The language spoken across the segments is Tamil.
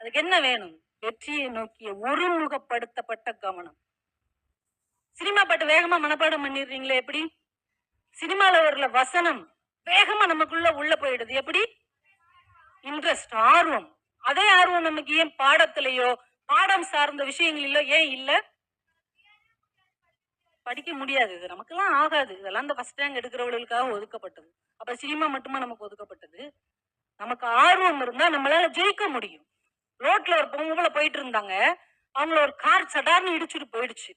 அதுக்கு என்ன வேணும்? வெற்றியை நோக்கிய ஒருமுகப்படுத்தப்பட்ட கவனம். சினிமா பாட்டு வேகமா மனப்பாடம் பண்ணிடுறீங்களே எப்படி? சினிமால வரல வசனம் வேகமா நமக்குள்ள உள்ள போயிடுது. எப்படி? இன்ட்ரெஸ்ட் ஆர்வம். அதே ஆர்வம் நமக்கு ஏன் பாடத்திலேயோ பாடம் சார்ந்த விஷயங்களிலோ ஏன் இல்ல? படிக்க முடியாது. இது நமக்கெல்லாம் ஆகாது. இதெல்லாம் இந்த ஃபர்ஸ்ட் ரேங்க் எடுக்கிறவர்களுக்காக ஒதுக்கப்பட்டது. அப்ப சினிமா மட்டுமா நமக்கு ஒதுக்கப்பட்டது? நமக்கு ஆர்வம் இருந்தா நம்மளால ஜெயிக்க முடியும். ரோட்ல ஒரு பொங்கல போயிட்டு இருந்தாங்க. அவங்கள ஒரு கார் சடார்னு இடிச்சுட்டு போயிடுச்சு.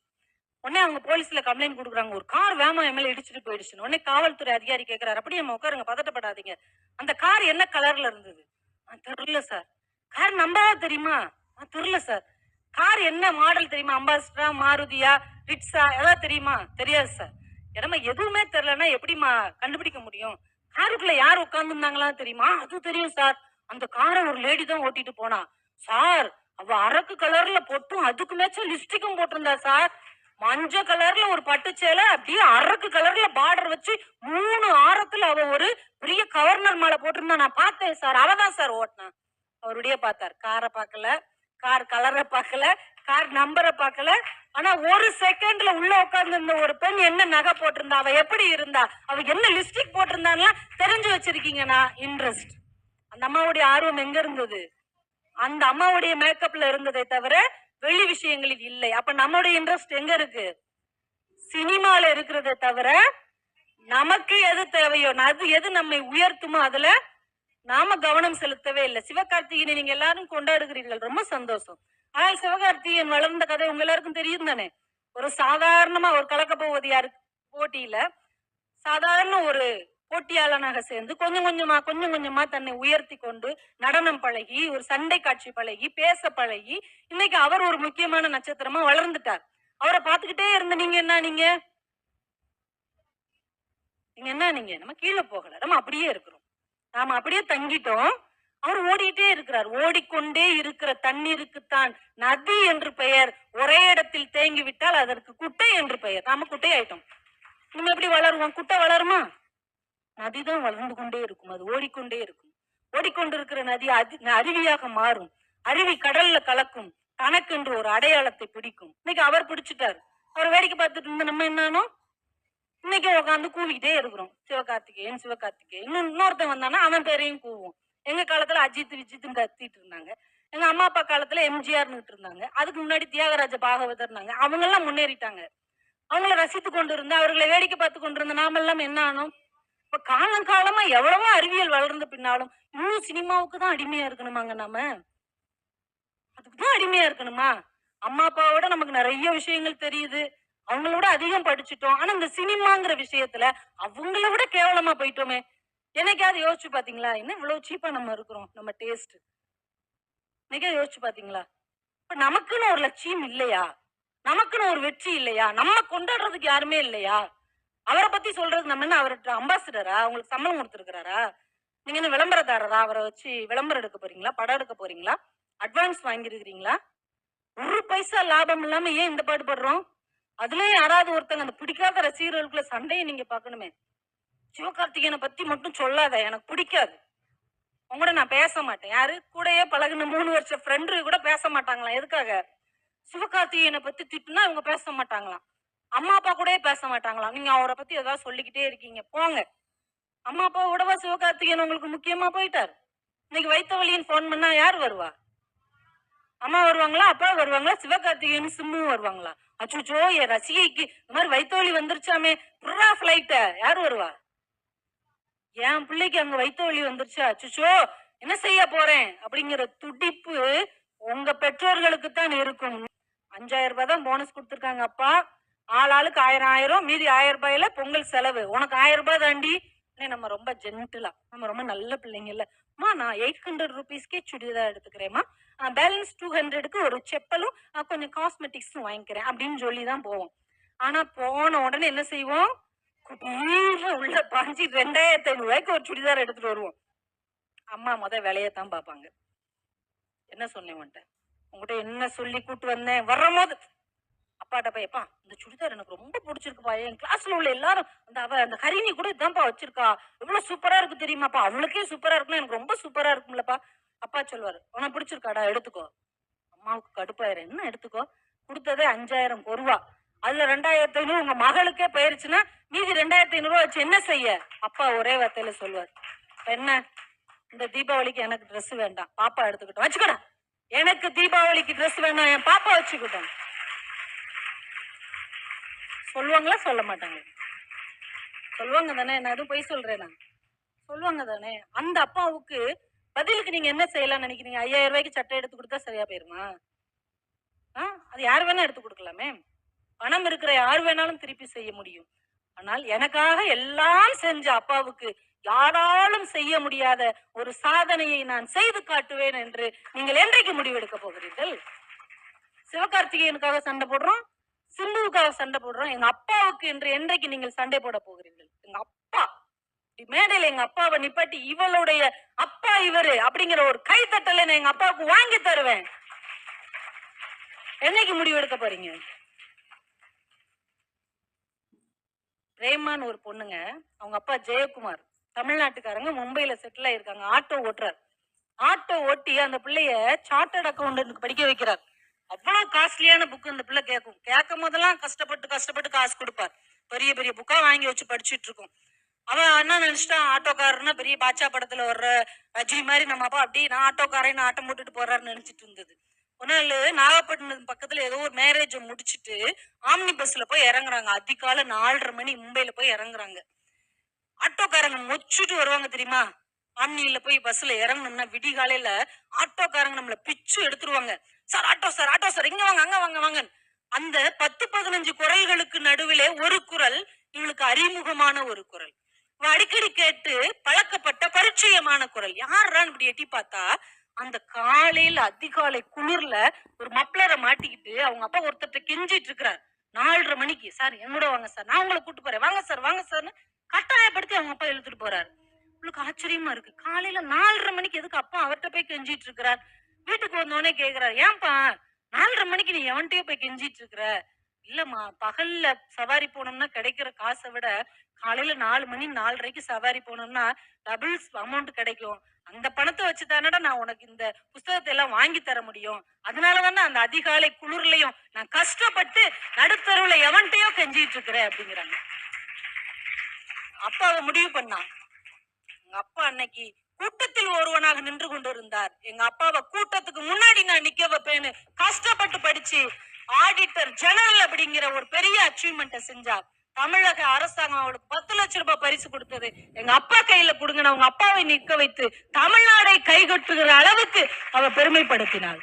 உடனே அவங்க போலீஸ்ல கம்ப்ளைண்ட் கொடுக்குறாங்க. ஒரு கார் வேமா எம்எல்ஏ இடிச்சுட்டு போயிடுச்சு உடனே காவல்துறை அதிகாரி கேட்கிறாரு அப்படியே நம்ம உட்காருங்க பதட்டப்படாதீங்க. அந்த கார் என்ன கலர்ல இருந்தது? "ஆ, தெரியல சார் கார் நம்பவா தெரியுமா? "ஆ, தெரியல சார் கார் என்ன மாடல் தெரியுமா? அம்பாஸ்டரா மாருதியா ரிட்ஸா ஏதாவது தெரியுமா? தெரியாது சார் இடமா எதுவுமே தெரியலன்னா எப்படிமா கண்டுபிடிக்க முடியும்? காருக்குள்ள யார் உட்கார்ந்துருந்தாங்களா தெரியுமா? அது தெரியும் சார் அந்த காரை ஒரு லேடி தான் ஓட்டிட்டு போனா. சார் அவ அரக்கு கலர்ல பொட்டும் அதுக்கு மேட்ச லிப்ஸ்டிக்கும் போட்டிருந்தா சார். மஞ்சள் கலர்ல ஒரு பட்டு சேலை அப்படியே அரக்கு கலர்ல பார்டர் வச்சு மூணு ஆரத்துல அவ ஒரு பெரிய கவர்னர் மாலை போட்டிருந்தா நான் பார்த்தேன் சார். அவதான் சார் ஓட்டினா. அவருடைய பார்த்தார். காரை பார்க்கல கார் கலரை பார்க்கல கார் நம்பரை பார்க்கல. ஆனா ஒரு செகண்ட்ல உள்ள உட்கார்ந்து இருந்த ஒரு பெண் என்ன நகை போட்டிருந்தா? அவ எப்படி இருந்தா? அவ என்ன லிப்ஸ்டிக் போட்டிருந்தான்லாம் தெரிஞ்சு வச்சிருக்கீங்கன்னா இன்ட்ரெஸ்ட் அந்த அம்மாவுடைய ஆர்வம் எங்க இருந்தது? அந்த அம்மாவுடைய மேக்கப்ல இருந்ததை தவிர வெளி விஷயங்களில் இல்லை. அப்ப நம்மளுடைய இன்ட்ரெஸ்ட் எங்க இருக்கு? சினிமால இருக்கிறத தவிர நமக்கு எது தேவையோ அது எது நம்மை உயர்த்துமோ அதுல நாம கவனம் செலுத்தவே இல்லை. சிவகார்த்திகனை நீங்க எல்லாரும் கொண்டாடுகிறீர்கள். ரொம்ப சந்தோஷம். ஆனால் சிவகார்த்திகேயன் வளர்ந்த கதை உங்க எல்லாருக்கும் தெரியும் தானே? ஒரு சாதாரணமா ஒரு கலக்க போவது யாரு? போட்டியில. சாதாரண ஒரு போட்டியாளனாக சேர்ந்து கொஞ்சம் கொஞ்சமா கொஞ்சம் கொஞ்சமா தன்னை உயர்த்தி கொண்டு நடனம் பழகி ஒரு சண்டை காட்சி பழகி பேச பழகி இன்னைக்கு அவர் ஒரு முக்கியமான நட்சத்திரமா வளர்ந்துட்டார். அவரை பார்த்துக்கிட்டே இருந்த நீங்க என்ன நீங்க? நீங்க என்ன நீங்க? நம்ம கீழே போகல. நம்ம அப்படியே இருக்கிறோம். நாம அப்படியே தங்கிட்டோம். அவர் ஓடிட்டே இருக்கிறார். ஓடிக்கொண்டே இருக்கிற தண்ணீருக்குத்தான் நதி என்று பெயர். ஒரே இடத்தில் தேங்கி விட்டால் அதற்கு குட்டை என்று பெயர். நாம குட்டை ஆயிட்டோம் நம்ம எப்படி வளருவோம்? குட்டை வளருமா? நதிதான் வளர்ந்து கொண்டே இருக்கும். அது ஓடிக்கொண்டே இருக்கும். ஓடிக்கொண்டிருக்கிற நதி அதி அருவியாக மாறும். அருவி கடல்ல கலக்கும். தனக்கென்று ஒரு அடையாளத்தை பிடிக்கும். இன்னைக்கு அவர் பிடிச்சிட்டாரு. அவர் வேடிக்கை பார்த்துட்டு இருந்த நம்ம என்னானோ? இன்னைக்கு உட்காந்து கூவிக்கிட்டே இருக்கிறோம். சிவகார்த்திகேயன் சிவகார்த்திகேயன். இன்னும் இன்னொருத்தன் வந்தானா அவன் பேரையும் கூவும் எங்க காலத்துல அஜித் விஜித்னு கத்திட்டு இருந்தாங்க. எங்க அம்மா அப்பா காலத்துல எம்ஜிஆர்னு இருந்தாங்க. அதுக்கு முன்னாடி தியாகராஜ பாகவதர் அவங்க எல்லாம் முன்னேறிட்டாங்க. அவங்கள ரசித்து கொண்டு இருந்தா அவர்களை வேடிக்கை பார்த்து கொண்டு இருந்த நாமெல்லாம் என்ன ஆனோம் இப்ப காலம் காலமா எவ்வளவோ அறிவியல் வளர்ந்த பின்னாலும் இன்னும் சினிமாவுக்கு தான் அடிமையா இருக்கணுமாங்க நாம? அதுக்கு தான் அடிமையா இருக்கணுமா? அம்மா அப்பாவோட நமக்கு நிறைய விஷயங்கள் தெரியுது. அவங்களோட அதிகம் படிச்சுட்டோம். ஆனா இந்த சினிமாங்கிற விஷயத்துல அவங்கள விட கேவலமா போயிட்டோமே. என்னைக்காவது யோசிச்சு பாத்தீங்களா? என்ன இவ்வளவு சீப்பா நம்ம இருக்கிறோம் நம்ம டேஸ்ட் என்னைக்காவது யோசிச்சு பாத்தீங்களா? இப்ப நமக்குன்னு ஒரு லட்சியம் இல்லையா? நமக்குன்னு ஒரு வெற்றி இல்லையா? நம்ம கொண்டாடுறதுக்கு யாருமே இல்லையா? அவரை பத்தி சொல்றது நம்ம என்ன அவர்கிட்ட அம்பாசிடரா உங்களுக்கு சம்பளம் கொடுத்துருக்கிறாரா? நீங்க என்ன விளம்பரதாரரா? அவரை வச்சு விளம்பரம் எடுக்க போறீங்களா? படம் எடுக்க போறீங்களா? அட்வான்ஸ் வாங்கியிருக்கிறீங்களா? ஒரு பைசா லாபம் இல்லாம ஏன் இந்த பாடு படுறோம் அதுலயும் யாராவது ஒருத்தங்க அந்த பிடிக்காத ரசிகர்களுக்குள்ள சண்டையை நீங்க பார்க்கணுமே. சிவகார்த்திகேயனை பத்தி மட்டும் சொல்லாத எனக்கு பிடிக்காது. உங்களோட நான் பேச மாட்டேன். யாரு? கூடயே பழகின மூணு வருஷம் ஃப்ரெண்டு கூட பேச மாட்டாங்களாம். எதுக்காக? சிவகார்த்திகேயனை பத்தி திட்டுனா இவங்க பேச மாட்டாங்களாம். அம்மா அப்பா கூடயே பேச மாட்டாங்களாம் நீங்க அவரை பத்தி ஏதாவது சொல்லிக்கிட்டே இருக்கீங்க. போங்க. அம்மா அப்பா உடவா சிவகார்த்திகேயன் உங்களுக்கு முக்கியமா போயிட்டார். இன்னைக்கு வைத்த வழின்னு ஃபோன் பண்ணா யார் வருவா? அம்மா வருவாங்களா? அப்பா வருவாங்களா? சிவகார்த்திகேயன் சிம்மும் வருவாங்களா? அச்சோ என் ரசிகைக்கு இந்த மாதிரி வைத்தோலி வந்துருச்சாமே. புறா ஃபிளைட்ட யார் வருவா? என் பிள்ளைக்கு அங்க வைத்தோலி வந்துருச்சா? அச்சோ என்ன செய்ய போறேன்? அப்படிங்கிற துடிப்பு உங்க பெற்றோர்களுக்கு தான் இருக்கும். அஞ்சாயிரம் ரூபாய் தான் போனஸ் கொடுத்துருக்காங்க அப்பா. ஆள் ஆளுக்கு ஆயிரம் ஆயிரம் மீதி ஆயிரம் ரூபாயில பொங்கல் செலவு. உனக்கு ஆயிரம் ரூபாய் தாண்டி நம்ம ரொம்ப ஜென்டிலா நம்ம ரொம்ப நல்ல பிள்ளைங்க இல்ல. நான் எயிட் ஹண்ட்ரட் ருபீஸ்க்கே சுடிதார் எடுத்துக்கிறேம்மா. பேலன்ஸ் டூ ஹண்ட்ரடுக்கு ஒரு செப்பலும் கொஞ்சம் காஸ்மெட்டிக்ஸும் வாங்கிக்கிறேன் அப்படின்னு சொல்லி தான் போவோம். ஆனா போன உடனே என்ன செய்வோம்? உள்ள பாஞ்சு ரெண்டாயிரத்தி ஐநூறு ரூபாய்க்கு ஒரு சுடிதார் எடுத்துட்டு வருவோம். அம்மா முத தான் பார்ப்பாங்க. என்ன சொன்னேன் உன்கிட்ட? உங்ககிட்ட என்ன சொல்லி கூட்டு வந்தேன்? வரும்போது அப்பாட்ட போய் அப்பா இந்த சுடிதார் எனக்கு ரொம்ப பிடிச்சிருக்குப்பா. என் கிளாஸ்ல உள்ள எல்லாரும் அந்த அவ அந்த கரிணி கூட இதான்ப்பா வச்சிருக்கா. எவ்வளவு சூப்பரா இருக்கு தெரியுமாப்பா? அவளுக்கே சூப்பரா இருக்குன்னா எனக்கு ரொம்ப சூப்பரா இருக்கும்லப்பா. அப்பா சொல்லுவாரு உனக்கு பிடிச்சிருக்காடா எடுத்துக்கோ. அம்மாவுக்கு கடுப்பாயிரம் என்ன எடுத்துக்கோ? கொடுத்ததே அஞ்சாயிரம் ரூபா அதுல ரெண்டாயிரத்தி ஐநூறு உங்க மகளுக்கே போயிருச்சுன்னா மீதி ரெண்டாயிரத்தி ஐநூறு வச்சு என்ன செய்ய? அப்பா ஒரே வார்த்தையில சொல்லுவார் என்ன? இந்த தீபாவளிக்கு எனக்கு ட்ரெஸ் வேண்டாம். பாப்பா எடுத்துக்கிட்டோம். வச்சுக்கடா. எனக்கு தீபாவளிக்கு ட்ரெஸ் வேண்டாம். என் பாப்பா வச்சுக்கிட்டோம். சொல்லுவாங்களா சொல்ல மாட்டாங்க சொல்லுவாங்க தானே நான் எதுவும் பொய் சொல்றேன்? நான் சொல்லுவாங்க தானே. அந்த அப்பாவுக்கு பதிலுக்கு நீங்க என்ன செய்யலாம்னு நினைக்கிறீங்க? ஐயாயிரம் ரூபாய்க்கு சட்டை எடுத்து கொடுத்தா சரியா போயிருமா? ஆ அது யார் வேணா எடுத்து கொடுக்கலாமே. பணம் இருக்கிற யார் வேணாலும் திருப்பி செய்ய முடியும். ஆனால் எனக்காக எல்லாம் செஞ்ச அப்பாவுக்கு யாராலும் செய்ய முடியாத ஒரு சாதனையை நான் செய்து காட்டுவேன் என்று நீங்கள் என்றைக்கு முடிவெடுக்க போகிறீர்கள்? சிவகார்த்திகேயனுக்காக சண்டை போடுறோம். சிம்புவுக்காக சண்டை போடுறோம். எங்க அப்பாவுக்கு என்று என்றைக்கு நீங்கள் சண்டை போட போகிறீர்கள்? எங்க அப்பா. மேடையில எங்க அப்பாவை நிப்பாட்டி இவளுடைய அப்பா இவரு அப்படிங்கிற ஒரு கைத்தட்டலை நான் எங்க அப்பாவுக்கு வாங்கி தருவேன். என்னைக்கு முடிவு எடுக்க போறீங்க? பிரேமான்னு ஒரு பொண்ணுங்க. அவங்க அப்பா ஜெயக்குமார். தமிழ்நாட்டுக்காரங்க. மும்பையில செட்டில் ஆயிருக்காங்க. ஆட்டோ ஓட்டுறார். ஆட்டோ ஓட்டி அந்த பிள்ளைய சார்ட்டர்ட் அக்கௌண்டன்ட் படிக்க வைக்கிறார். அவ்வளவு காஸ்ட்லியான புக் அந்த பிள்ளை கேட்கும் கேட்கும் போதெல்லாம் கஷ்டப்பட்டு கஷ்டப்பட்டு காசு கொடுப்பார். பெரிய பெரிய புக்கா வாங்கி வச்சு படிச்சுட்டு இருக்கும். அவன் என்ன நினைச்சிட்டான்? ஆட்டோக்காரர்னா பெரிய பாச்சா படத்துல வர்ற ரஜினி மாதிரி நம்ம அப்பா அப்படியே நான் ஆட்டோக்காரன் ஆட்டம் போட்டுட்டு போறாருன்னு நினைச்சிட்டு இருந்தது. ஒரு நாள் நாகப்பட்டினம் பக்கத்துல ஏதோ ஒரு மேரேஜ் முடிச்சுட்டு ஆம்னி பஸ்ல போய் இறங்குறாங்க. அதிகாலை நாலரை மணி மும்பைல போய் இறங்குறாங்க. ஆட்டோக்காரங்க மொச்சுட்டு வருவாங்க தெரியுமா? ஆம்னியில போய் பஸ்ல இறங்கணும்னா விடிகாலையில ஆட்டோக்காரங்க நம்மள பிச்சு எடுத்துருவாங்க. Sir auto sir auto sir இங்க வாங்க அங்க வாங்க வாங்க அந்த பத்து பதினஞ்சு குரல்களுக்கு நடுவிலே ஒரு குரல் இவளுக்கு அறிமுகமான ஒரு குரல். இவ அடிக்கடி கேட்டு பழக்கப்பட்ட பரிச்சயமான குரல். யாரான்னு இப்படி எட்டி பார்த்தா அந்த காலையில அதிகாலை குளிர்ல ஒரு மப்ளரை மாட்டிக்கிட்டு அவங்க அப்பா ஒருத்தர்ட்ட கெஞ்சிட்டு இருக்கிறார். நாலரை மணிக்கு சார் என்னோட வாங்க சார். நான் உங்களை கூட்டு போறேன். வாங்க சார் வாங்க சார்னு கட்டாயப்படுத்தி அவங்க அப்பா இழுத்துட்டு போறாரு. உங்களுக்கு ஆச்சரியமா இருக்கு. காலையில நாலரை மணிக்கு எதுக்கு அப்பா அவர்கிட்ட போய் கெஞ்சிட்டு இருக்கிறார்? வீட்டுக்கு வந்தோடனே கேக்குறாரு ஏன்பா நாலரை மணிக்கு நீ எவன்கிட்டயோ போய் கெஞ்சிட்டு இருக்கிற? இல்லம்மா பகல்ல சவாரி போனோம்னா கிடைக்கிற காசை விட காலையில நாலு மணி நாலரைக்கு சவாரி போனோம்னா டபுள்ஸ் அமௌண்ட் கிடைக்கும். அந்த பணத்தை வச்சு தானடா நான் உனக்கு இந்த புஸ்தகத்தை எல்லாம் வாங்கி தர முடியும். அதனால தானே அந்த அதிகாலை குளிர்லையும் நான் கஷ்டப்பட்டு நடுத்தருவுல எவன்கிட்டயோ கெஞ்சிட்டு இருக்கிறேன் அப்படிங்கிறாங்க. அப்பாவை முடிவு பண்ணான். எங்க அப்பா அன்னைக்கு கூட்டத்தில் ஒருவனாக நின்று கொண்டிருந்தார். எங்க அப்பாவை கூட்டத்துக்கு முன்னாடி நான் நிக்க வைப்பேன்னு கஷ்டப்பட்டு படிச்சு ஆடிட்டர் ஜெனரல் அப்படிங்கிற ஒரு பெரிய அச்சீவ்மெண்ட்டை செஞ்சார். தமிழக அரசாங்கம் அவளுக்கு பத்து லட்ச ரூபாய் பரிசு கொடுத்தது. எங்க அப்பா கையில கொடுங்க அவங்க அப்பாவை நிக்க வைத்து தமிழ்நாடை கைகட்டுகிற அளவுக்கு அவ பெருமைப்படுத்தினாள்.